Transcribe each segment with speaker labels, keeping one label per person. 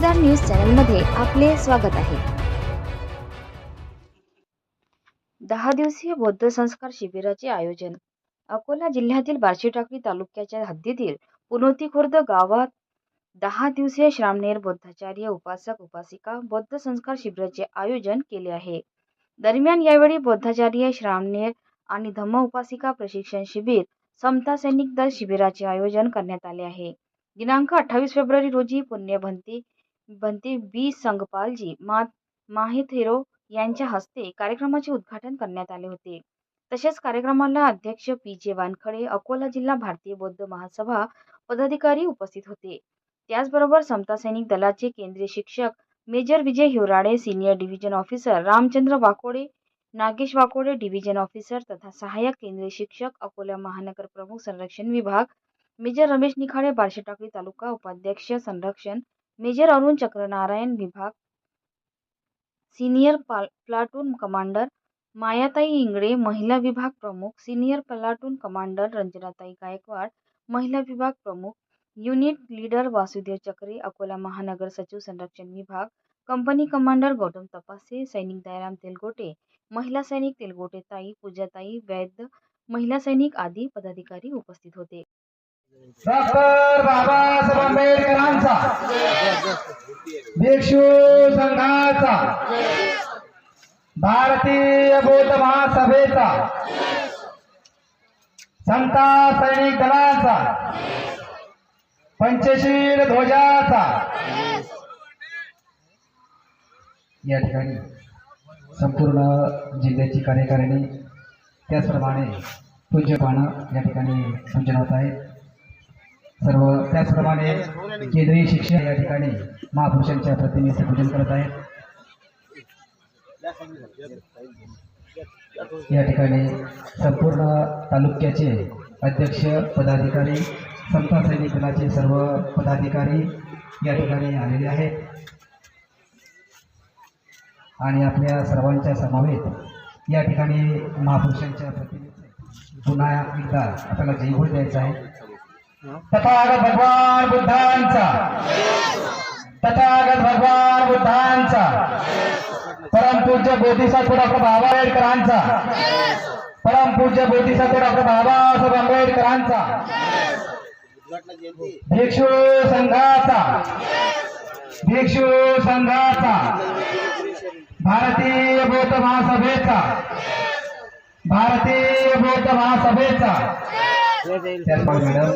Speaker 1: साक्षीदार न्यूज चॅनलमध्ये आपले स्वागत आहे. दहा दिवसीय बौद्ध संस्कार शिबिराचे आयोजन. अकोला जिल्ह्यातील बार्शी टाकळी तालुक्याच्या हद्दीतील पुनोती खुर्द गावात दहा दिवसीय श्रामनेर बौद्धाचार्य उपासक उपासिका बौद्ध संस्कार शिबिराचे आयोजन केले आहे. दरम्यान यावेळी बौद्धाचार्य श्रामनेर आणि धम्म उपासिका प्रशिक्षण शिबिर समता सैनिक दल शिबिराचे आयोजन करण्यात आले आहे. दिनांक अठ्ठावीस फेब्रुवारी रोजी पुण्यभंती बनते बी. संगपालजी मा माहिथेरो यांच्या हस्ते कार्यक्रमाचे उद्घाटन करण्यात आले होते. तसेच कार्यक्रमाला अध्यक्ष पी. जे. वानखडे अकोला जिल्हा भारतीय बौद्ध महासभा पदाधिकारी उपस्थित होते. त्याचबरोबर समता सैनिक दलाचे केंद्रीय शिक्षक major Vijay Hiwrade senior division officer Ramchandra Wakode Nagesh Wakode division officer तथा सहाय्यक केंद्रीय शिक्षक अकोला महानगर प्रमुख संरक्षण विभाग मेजर रमेश निखाडे बार्शी टाकळी तालुका उपाध्यक्ष संरक्षण मेजर अरुण चक्रनारायण विभाग. सिनियर पा प्लाटून कमांडर मायाताई इंगळे महिला विभाग प्रमुख. Senior platoon commander Ranjanatai Gaikwad महिला विभाग प्रमुख. युनिट लीडर वासुदेव चक्रे अकोला महानगर सचिव संरक्षण विभाग. कंपनी कमांडर गौतम तपासे सैनिक दयाराम तेलगोटे. महिला सैनिक तेलगोटे ताई पूजाताई वैद्य. महिला सैनिक आदी पदाधिकारी उपस्थित होते.
Speaker 2: संघाचा. भिक्षू संघाचा. भारतीय बौद्ध महासभेचा. समता सैनिक दलाचा. पंचशील ध्वजाचा.
Speaker 3: या ठिकाणी संपूर्ण जिल्ह्याची कार्यकारिणी त्याचप्रमाणे पूज्यपानं या ठिकाणी पूजन होत आहे सर्व त्याचप्रमाणे केंद्रीय शिक्षक या ठिकाणी महापुरुषांच्या प्रतिमेचे पूजन करत आहेत. या ठिकाणी संपूर्ण तालुक्याचे अध्यक्ष पदाधिकारी समता सैनिक दलाचे सर्व पदाधिकारी या ठिकाणी आलेले आहेत. आणि आपल्या सर्वांच्या समवेत या ठिकाणी महापुरुषांच्या प्रतिमेचे पुन्हा एकदा आपल्याला जयघोष द्यायचा आहे.
Speaker 2: तथागत भगवान बुद्धांचा. तथागत भगवान बुद्धांचा. परमपूज्य बोधिसत्व डॉक्टर बाबा आंबेडकरांचा परमपूज्य बोधिसत्व डॉक्टर बाबासाहेब आंबेडकरांचा. भिक्षू संघाचा. भिक्षू संघाचा. भारतीय बौद्ध महासभेचा. भारतीय बौद्ध महासभेचा.
Speaker 3: त्याचप्रमाणे मॅडम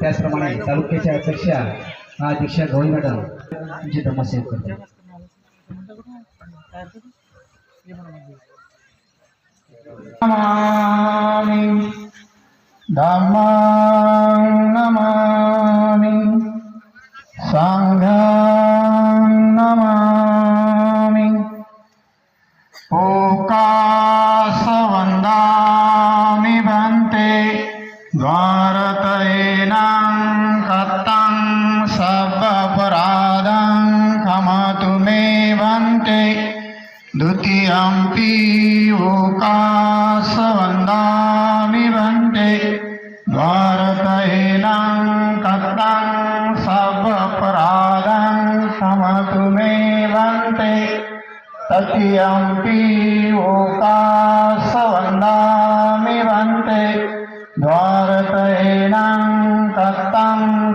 Speaker 3: त्याचप्रमाणे तालुक्याच्या अध्यक्षा अध्यक्षा गवळी मॅडम तुमची धर्मसेवक करते
Speaker 2: नमामि धम्मं नमामि द्वितीयम्पि ओकासवन्दामि भन्ते द्वारकैनं कत्तं सबपराधं समतु मे भन्ते तृतीयम्पि ओकासवन्दामि भन्ते द्वारकैनं कत्तं सबपराधं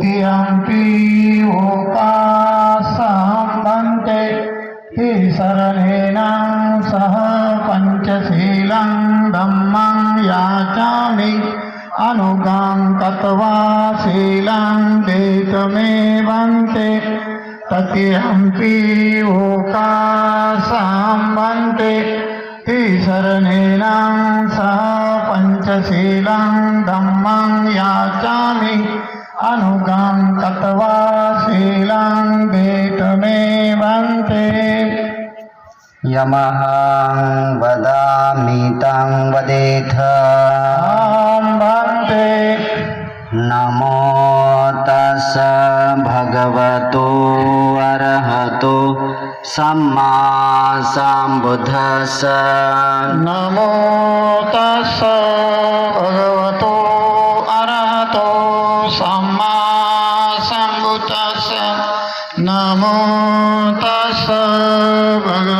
Speaker 2: द्वितीयम्पि ओकासं भन्ते तिसरणेन सह पञ्चशीलं धम्मं याचामि। अनुगां कत्वा शीलं देतमे भन्ते तत्यहम्पि ओकासां भन्ते तिसरणेन सह पञ्चशीलं धम्मं याचामि।
Speaker 4: नमः वदामि तां वदेथ। भक्ते
Speaker 2: नमो तस् भगवतो अर्हतो सम्मा साम्बुधस। नमो तस् भगवतो अर्हतो सम्मा सम्बुधस। नमो तस् भगवतो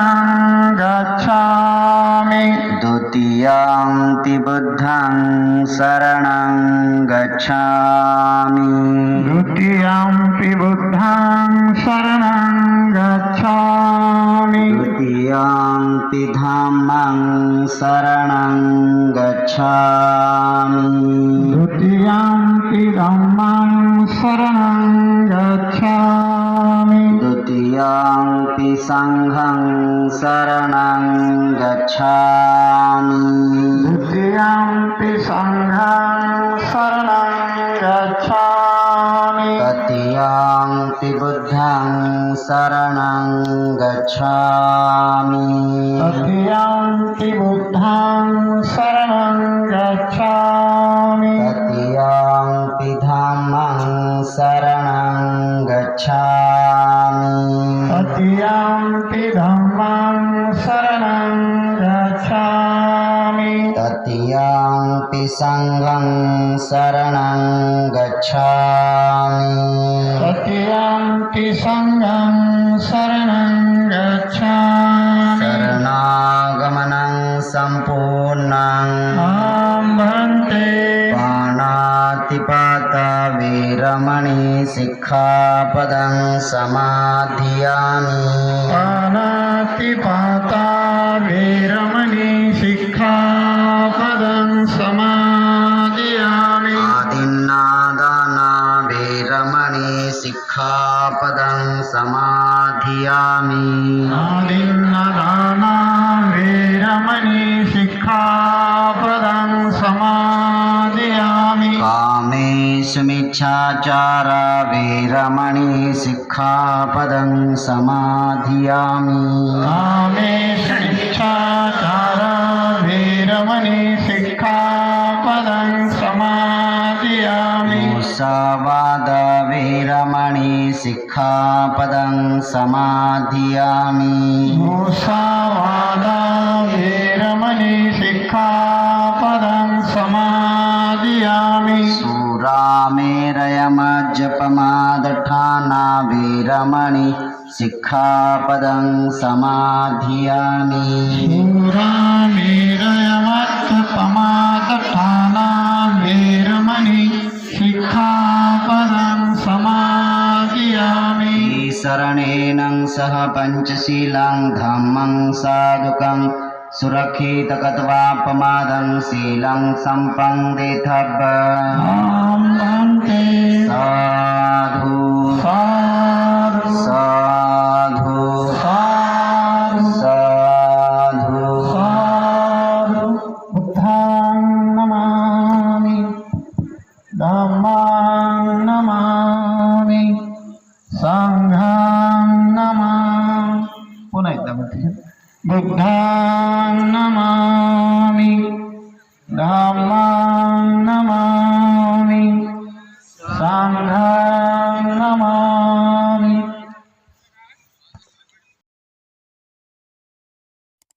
Speaker 4: द्वितीयं बुद्धं शरणं गच्छामि।
Speaker 2: द्वितीयं बुद्धं शरणं गच्छामि।
Speaker 4: द्वितीयं धम्मं शरणं गच्छामि।
Speaker 2: शरणं गच्छामि।
Speaker 4: द्वितीयं सङ्घं शरणं गच्छामि। तृतीयं बुद्धं शरणं गच्छामि।
Speaker 2: तृतीयं बुद्धं शरणं
Speaker 4: शरणं गच्छामि
Speaker 2: तृतीयं
Speaker 4: सङ्घं शरणं गच्छामि शरणागमनं सम्पूर्णम्
Speaker 2: आं भन्ते
Speaker 4: पाणातिपाता वीरमणि सिक्खापदं समाधियामि
Speaker 2: पानातिपाता वीरमणि शिक्षापदं
Speaker 4: सिक्खापदं समाधियामि।
Speaker 2: आदिन्नदाना वीरमणि शिक्षापदं समादयामि
Speaker 4: कामेषुमिच्छाचारा वीरमणि सिक्खापदं समाधियामि।
Speaker 2: कामेशिक्षाचार
Speaker 4: सिक्खापदं समाधियामि।
Speaker 2: मूसावादा वीरमणि शिक्षापदं समादयामि
Speaker 4: सूरामेरयमज्जपमादठाना वीरमणि सिक्खापदं समाधियामि।
Speaker 2: शूरामीरयमत्पमादठाना
Speaker 4: शरणेन सह पञ्चशीलं धम्मं साधुकं सुरक्षितकत्वापमादं शीलं सम्पङ्गेथब्ब
Speaker 2: आं भन्ते
Speaker 4: सा दुग्धान्नमा